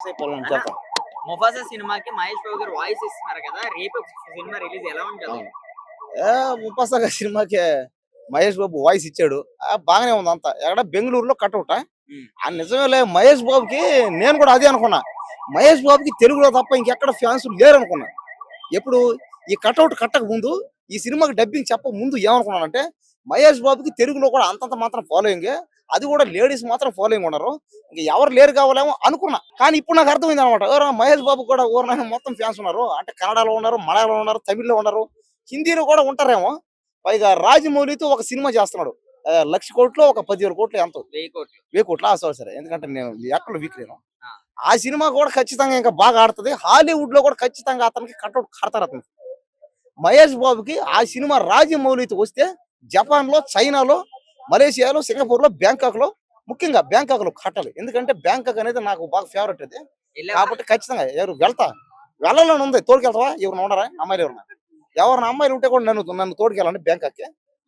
చెప్పండి ముఫాసా సినిమాకి మహేష్ బాబు గారు వాయిస్ ఇస్తున్నారు కదా రేపు సినిమా రిలీజ్ ఎలా ఉంటుంది? ముప్పసగా సినిమాకి మహేష్ బాబు వాయిస్ ఇచ్చాడు. బాగానే ఉంది అంతా. ఎక్కడ? బెంగళూరులో కట్అవుట్. ఆ నిజమేలే మహేష్ బాబుకి నేను కూడా అదే అనుకున్నా. మహేష్ బాబుకి తెలుగులో తప్ప ఇంకెక్కడ ఫ్యాన్స్ లేరు అనుకున్నా ఎప్పుడు ఈ కట్అవుట్ కట్టక ముందు ఈ సినిమాకి డబ్బింగ్ చెప్పక ముందు ఏమనుకున్నానంటే మహేష్ బాబుకి తెలుగులో కూడా అంతంత మాత్రం ఫాలోయింగ్ అది కూడా లేడీస్ మాత్రం ఫాలోయింగ్ ఉన్నారు ఇంక ఎవరు లేరు కావాలేమో అనుకున్నా. కానీ ఇప్పుడు నాకు అర్థమైంది అనమాట మహేష్ బాబు కూడా ఊరిన మొత్తం ఫ్యాన్స్ ఉన్నారు. అంటే కన్నడలో ఉన్నారు మలయాళంలో ఉన్నారు తమిళ్ళో ఉన్నారు హిందీలో కూడా ఉంటారేమో. పైగా రాజమౌళితో ఒక సినిమా చేస్తున్నాడు. లక్ష కోట్లు ఒక పదివేల కోట్లు ఎంతో. వెయ్యి కోట్లు. వెయ్యి కోట్లు. ఆ సారీ సరే ఎందుకంటే నేను ఎక్కడ వీక్ లేను. ఆ. ఆ సినిమా కూడా ఖచ్చితంగా ఇంకా బాగా ఆడుతుంది. హాలీవుడ్లో కూడా ఖచ్చితంగా అతనికి కట్అవుట్ కడతారు అతను. మహేష్ బాబుకి ఆ సినిమా రాజమౌళితో వస్తే జపాన్లో చైనాలో మలేషియాలో సింగపూర్లో బ్యాంకాక్లో ముఖ్యంగా బ్యాంకాక్లో కట్టాలి. ఎందుకంటే బ్యాంకాక్ అనేది నాకు బాగా ఫేవరెట్ అది? కాబట్టి ఖచ్చితంగా ఎవరు వెళ్తా? వెళ్ళాలని ఉంది. తోడుకెళ్తావా ఎవరు ఉండరా అమ్మాయిలు ఎవరు ఎవరిన అమ్మాయిలు ఉంటే కూడా నన్ను నన్ను తోడుకెళ్ళండి బ్యాంకాక్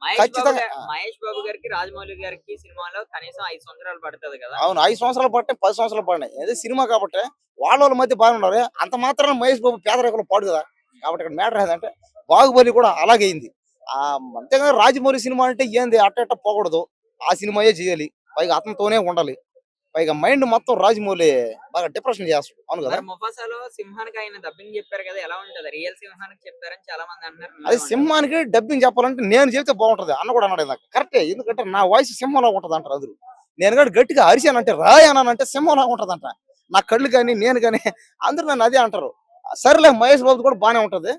మహేష్ బాబు ఖచ్చితంగా. గారు- మహేష్ బాబు గారికి రాజమౌళి గారికి సినిమాలో కనీసం ఐదు సంవత్సరాలు పడుతుంది కదా? అవును ఐదు సంవత్సరాలు పట్టే పది సంవత్సరాలు పడినాయి. అదే సినిమా కాబట్టి వాళ్ళ వాళ్ళ మధ్య బాగానే ఉన్నారు. అంత మాత్రం మహేష్ బాబు పేదరికంలో పాడు కదా? కాబట్టి ఇక్కడ మ్యాటర్ ఏంటంటే బాహుబలి కూడా అలాగే అయింది. ఆ అంతేగాని రాజమౌళి సినిమా అంటే ఏంది? అట్ట అట్ట పోకూడదు. ఆ సినిమాయే చేయాలి. పైగా అతనితోనే ఉండాలి. పైగా మైండ్ మొత్తం రాజమౌళి బాగా డిప్రెషన్ చేస్తాడు. అవును కదా? మరి ముఫాసాలో సింహానికి ఆయన డబ్బింగ్ చెప్పారు కదా ఎలా ఉంటది? రియల్ సింహానికి చెప్పారని చాలా మంది అంటున్నారు అది సింహానికి డబ్బింగ్ చెప్పాలంటే నేను చెప్తే బాగుంటది. అన్న కూడా అన్నాడు నాకు కరెక్టే ఎందుకంటే నా వాయిస్ సింహంలో ఉంటది అంటారు అందరూ. నేను కూడా గట్టిగా అరిశానంటే రాయ్ అన్నానంటే సింహంలో ఉంటదంట. నా కళ్ళు కానీ నేను కానీ అందరూ నన్ను అదే అంటారు. సరేలే మహేష్ బాబు కూడా బాగానే ఉంటది.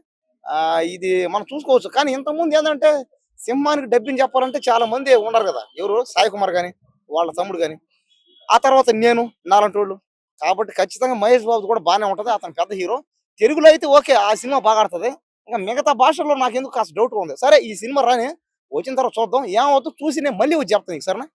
ఇది మనం చూసుకోవచ్చు. కానీ ఇంతకుముందు ఏంటంటే సింహానికి డబ్బింగ్ చెప్పాలంటే చాలా మంది ఉండరు కదా. ఎవరు? సాయి కుమార్ కానీ వాళ్ళ తమ్ముడు కానీ ఆ తర్వాత నేను నాలంటి వాళ్ళు. కాబట్టి ఖచ్చితంగా మహేష్ బాబు కూడా బాగానే ఉంటుంది. అతను పెద్ద హీరో. తెలుగులో అయితే ఓకే ఆ సినిమా బాగా ఆడుతుంది. ఇంకా మిగతా భాషల్లో నాకు ఎందుకు కాస్త డౌట్ ఉంది. సరే ఈ సినిమా రాని వచ్చిన తర్వాత చూద్దాం. ఏమవుతుందో చూసి నేను మళ్ళీ వచ్చి చెప్తాను సరేనా?